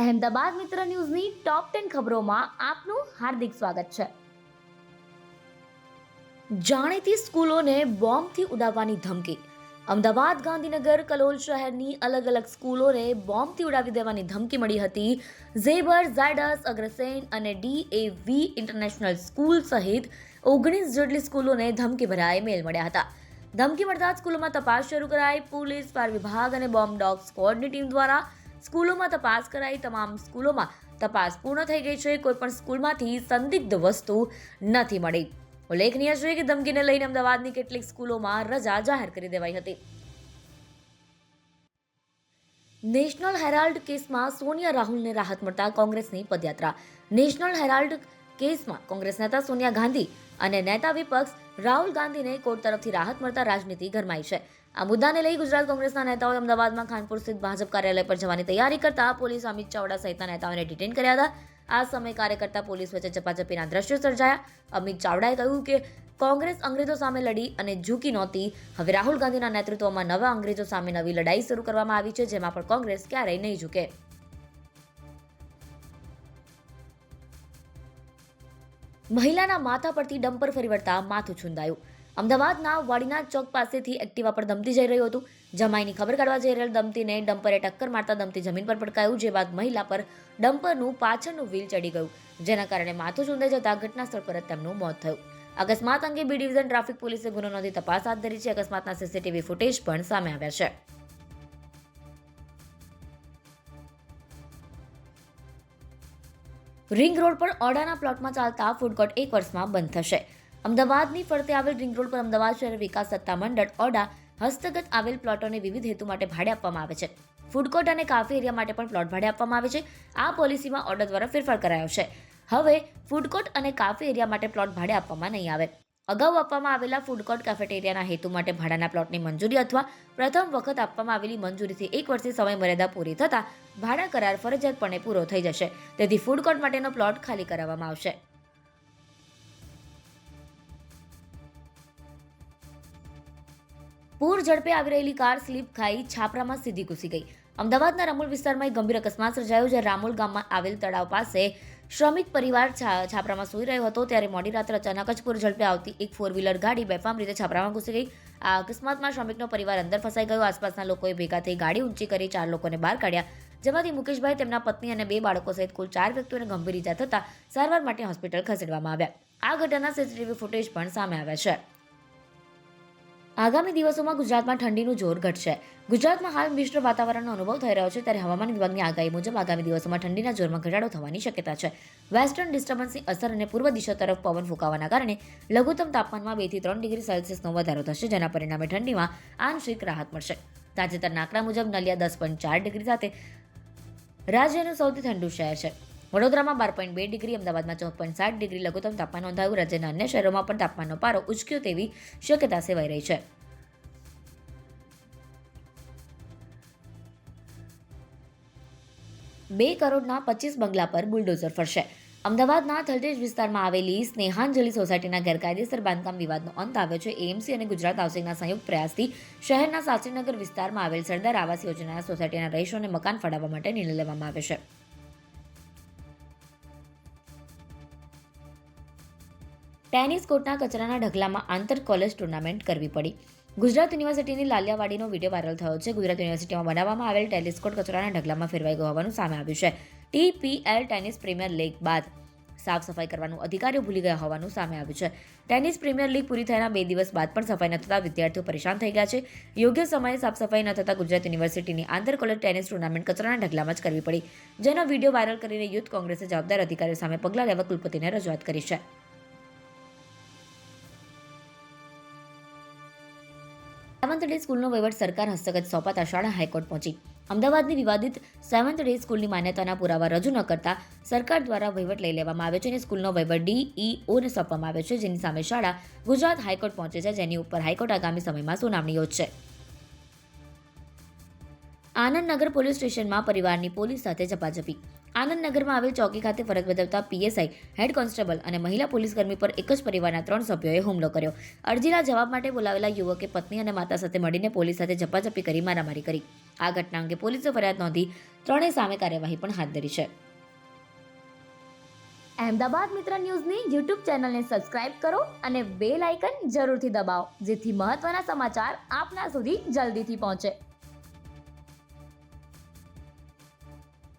અહેમદાબાદ મિત્ર ન્યૂઝની top ten ખબરોમાં આપનું હાર્દિક સ્વાગત છે. જાણીતી સ્કૂલોને બોમ્બથી ઉડાવવાની ધમકી. અમદાવાદ, ગાંધીનગર, કલોલ શહેરની અલગ અલગ સ્કૂલોને બોમ્બથી ઉડાવી દેવાની ધમકી મળી હતી. ઝેબર, ઝાયડસ, અગ્રસેન અને ડી ઇન્ટરનેશનલ સ્કૂલ સહિત ઓગણીસ જેટલી સ્કૂલોને ધમકી ભરાય મેલ મળ્યા હતા. ધમકી મળતા સ્કૂલોમાં તપાસ શરૂ કરાઈ. પોલીસ, ફાયર વિભાગ અને બોમ્બ ડોગ સ્કવોડની ટીમ દ્વારા સ્કૂલોમાં તપાસ કરાઈ. તમામ સ્કૂલોમાં તપાસ પૂર્ણ થઈ ગઈ છે. કોઈ પણ સ્કૂલમાંથી સંદિગ્ધ વસ્તુ નથી મળી. ઉલ્લેખનીય છે કે ધમકીને લઈને અમદાવાદની કેટલીક સ્કૂલોમાં રજા જાહેર કરી દેવાઈ હતી. નેશનલ હેરાલ્ડ કેસમાં સોનિયા રાહુલને રાહત મળતા કોંગ્રેસની પદયાત્રા. નેશનલ હેરાલ્ડ કેસમાં કોંગ્રેસ નેતા સોનિયા ગાંધી અને નેતા વિપક્ષ રાહુલ ગાંધીને કોર્ટ તરફથી રાહત મળતા રાજનીતિ ગરમાઈ છે. આ મુદ્દાને લઈ ગુજરાત કોંગ્રેસના નેતાઓએ અમદાવાદમાં ખાનપુર સ્થિત ભાજપ કાર્યાલય પર જવાની તૈયારી કરતા પોલીસ અમિત ચાવડા સહિતના નેતાઓને ડિટેન કર્યા હતા. આ સમય કાર્યકર્તા પોલીસ વચ્ચે ચપાચપીના દ્રશ્યો સર્જાયા. અમિત ચાવડાએ કહ્યું કે, કોંગ્રેસ અંગ્રેજો સામે લડી અને ઝૂકી નહોતી. હવે રાહુલ ગાંધીના નેતૃત્વમાં નવા અંગ્રેજો સામે નવી લડાઈ શરૂ કરવામાં આવી છે, જેમાં પણ કોંગ્રેસ ક્યારેય નહીં ઝૂકે. મહિલાના માથા પરથી ડમ્પર ફરી વળતા માથું છુંદાયું. અમદાવાદના વાડીનાથ ચોક પાસેથી એક્ટિવા પર દમતી જઈ રહ્યું હતું. જમાઈની ખબર કાઢવા જઈ રહેલ દમતીને ડમ્પરે ટક્કર મારતા દમતી જમીન પર પટકાયું જે બાદ મહિલા પર ડમ્પરનું પાછળનું વ્હીલ ચડી ગયું, જેના કારણે માથું ચૂંદાઈ જતા ઘટના સ્થળ પર જ તેમનું મોત થયું. અકસ્માત અંગે બી ડિવિઝન ટ્રાફિક પોલીસે ગુનો નોંધી તપાસ હાથ ધરી છે. અકસ્માતના સીસીટીવી ફૂટેજ પણ સામે આવ્યા છે. રિંગ રોડ પર ઓડાના પ્લોટમાં ચાલતા ફૂડ કોર્ટ એક વર્ષમાં બંધ થશે. અમદાવાદની ફરતે આવેલ રિંગ રોડ પર અમદાવાદ શહેર વિકાસ સત્તા મંડળ, ઓડા, હસ્તગત આવેલ પ્લોટોને વિવિધ હેતુ માટે ભાડે આપવામાં આવે છે. ફૂડ કોર્ટ અને કાફે એરિયા માટે પણ પ્લોટ ભાડે આપવામાં આવે છે. આ પોલિસીમાં ઓર્ડર દ્વારા ફેરફાર કરાયો છે. હવે ફૂડ કોર્ટ અને કાફે એરિયા માટે પ્લોટ ભાડે આપવામાં નહીં આવે. અગાઉ આપવામાં આવેલા ફૂડ કોર્ટ કાફેટેરિયાના હેતુ માટે ભાડાના પ્લોટની મંજૂરી અથવા પ્રથમ વખત આપવામાં આવેલી મંજૂરીથી એક વર્ષની સમય મર્યાદા પૂરી થતાં ભાડા કરાર ફરજિયાતપણે પૂરો થઈ જશે. તેથી ફૂડ કોર્ટ માટેનો પ્લોટ ખાલી કરાવવામાં આવશે. પૂર ઝડપે આવી રહેલી કાર સ્લીપ ખાઈ છાપરામાં સીધી ઘૂસી ગઈ. અમદાવાદના રામોલ વિસ્તારમાં એક ગંભીર અકસ્માત સર્જાયો જ્યારે રામોલ ગામમાં આવેલ તળાવ પાસે શ્રમિક પરિવાર છાપરામાં સૂઈ રહ્યો હતો ત્યારે મોડી રાત્રે અચાનક જ પૂર ઝડપે આવતી એક ફોર વ્હીલર ગાડી બેફામ રીતે છાપરામાં ઘૂસી ગઈ. આ અકસ્માતમાં શ્રમિકનો પરિવાર અંદર ફસાઈ ગયો. આસપાસના લોકોએ ભેગા થઈ ગાડી ઊંચી કરી ચાર લોકોને બહાર કાઢ્યા. જેમાંથી મુકેશભાઈ, તેમના પત્ની અને બે બાળકો સહિત કુલ ચાર વ્યક્તિઓને ગંભીર ઇજા થતાં સારવાર માટે હોસ્પિટલ ખસેડવામાં આવ્યા. આ ઘટનાના સીસીટીવી ફૂટેજ પણ સામે આવ્યા છે. આગામી દિવસોમાં ગુજરાતમાં ઠંડીનું જોર ઘટશે. ગુજરાતમાં હાલ મિશ્ર વાતાવરણનો અનુભવ થઈ રહ્યો છે, ત્યારે હવામાન વિભાગની આગાહી મુજબ આગામી દિવસોમાં ઠંડીના જોરમાં ઘટાડો થવાની શક્યતા છે. વેસ્ટર્ન ડિસ્ટર્બન્સની અસર અને પૂર્વ દિશા તરફ પવન ફૂંકાવાના કારણે લઘુત્તમ તાપમાનમાં બેથી ત્રણ ડિગ્રી સેલ્સિયસનો વધારો થશે, જેના પરિણામે ઠંડીમાં આંશિક રાહત મળશે. તાજેતરના આંકડા મુજબ નલિયા દસ પોઈન્ટ ચાર ડિગ્રી સાથે રાજ્યનું સૌથી ઠંડુ શહેર છે. વડોદરામાં બાર પોઈન્ટ બે ડિગ્રી, અમદાવાદમાં ચૌદ પોઈન્ટ સાત ડિગ્રી, લઘુત્તમ તાપમાન નોંધાયું. રાજ્યના અન્ય શહેરોમાં પણ તાપમાનનો પારો ઉચક્યો તેવી શક્યતા સેવાઈ રહી છે. બે કરોડના પચીસ બંગલા પર બુલડોઝર ફરશે. અમદાવાદના થલતેજ વિસ્તારમાં આવેલી સ્નેહાંજલિ સોસાયટીના ગેરકાયદેસર બાંધકામ વિવાદનો અંત આવ્યો છે. એએમસી અને ગુજરાત હાઉસિંગના સંયુક્ત પ્રયાસથી શહેરના શાસ્ત્રીનગર વિસ્તારમાં આવેલ સરદાર આવાસ યોજનાના સોસાયટીના રહીશોને મકાન ફાળવવા માટે નિર્ણય લેવામાં આવ્યો છે. ટેનિસ કોર્ટના કચરાના ઢગલામાં આંતર કોલેજ ટુર્નામેન્ટ કરવી પડી. ગુજરાત યુનિવર્સિટીની લાલિયાવાડીનો વીડિયો વાયરલ થયો છે. ગુજરાત યુનિવર્સિટીમાં બનાવવામાં આવેલ ટેનિસ કોર્ટ કચરાના ઢગલામાં ફેરવાઈ ગયો હોવાનું સામે આવ્યું છે. ટીપીએલ ટેનિસ પ્રીમિયર લીગ બાદ સાફ સફાઈ કરવાનું અધિકારીઓ ભૂલી ગયા હોવાનું સામે આવ્યું છે. ટેનિસ પ્રીમિયર લીગ પૂરી થયાના બે દિવસ બાદ પણ સફાઈ ન થતાં વિદ્યાર્થીઓ પરેશાન થઈ ગયા છે. યોગ્ય સમયે સાફ સફાઈ ન થતાં ગુજરાત યુનિવર્સિટીની આંતર કોલેજ ટેનિસ ટુર્નામેન્ટ કચરાના ઢગલામાં જ કરવી પડી. જેનો વીડિયો વાયરલ કરીને યુથ કોંગ્રેસે જવાબદાર અધિકારીઓ સામે પગલાં લેવા કુલપતિને રજૂઆત કરી છે. સેવન્થ ડે સ્કૂલનો વહીવટ સરકાર હસ્તગત સોંપાતા શાળા હાઈકોર્ટ પહોંચી. અમદાવાદની વિવાદિત સેવન્થ ડે સ્કૂલની માન્યતાના પુરાવા રજૂ ન કરતા સરકાર દ્વારા વહીવટ લઈ લેવામાં આવ્યો છે અને સ્કૂલનો વહીવટ ડીઈઓને સોંપવામાં આવ્યો છે, જેની સામે શાળા ગુજરાત હાઈકોર્ટ પહોંચે છે, જેની ઉપર હાઈકોર્ટ આગામી સમયમાં સુનાવણી યોજશે. આનંદનગર પોલીસ સ્ટેશનમાં પરિવારની પોલીસ સાથે ઝપાઝપી આનંદનગરમાં આવેલ ચોકી ખાતે ફરજ બજાવતા પીએસઆઈ, હેડ કોન્સ્ટેબલ અને મહિલા પોલીસકર્મી પર એક જ પરિવારના ત્રણ સભ્યોએ હુમલો કર્યો. અરજીના જવાબ માટે બોલાવેલા યુવકે પત્ની અને માતા સાથે મળીને પોલીસ સાથે ઝપાઝપી કરી મારામારી કરી. આ ઘટના અંગે પોલીસે ફરિયાદ નોંધી ત્રણેય સામે કાર્યવાહી પણ હાથ ધરી છે. અહેમદાબાદ મિત્ર ન્યૂઝની યુટ્યુબ ચેનલને સબસ્ક્રાઇબ કરો અને બેલ આઇકન જરૂરથી દબાવો, જેથી મહત્ત્વના સમાચાર આપના સુધી જલ્દીથી પહોંચે.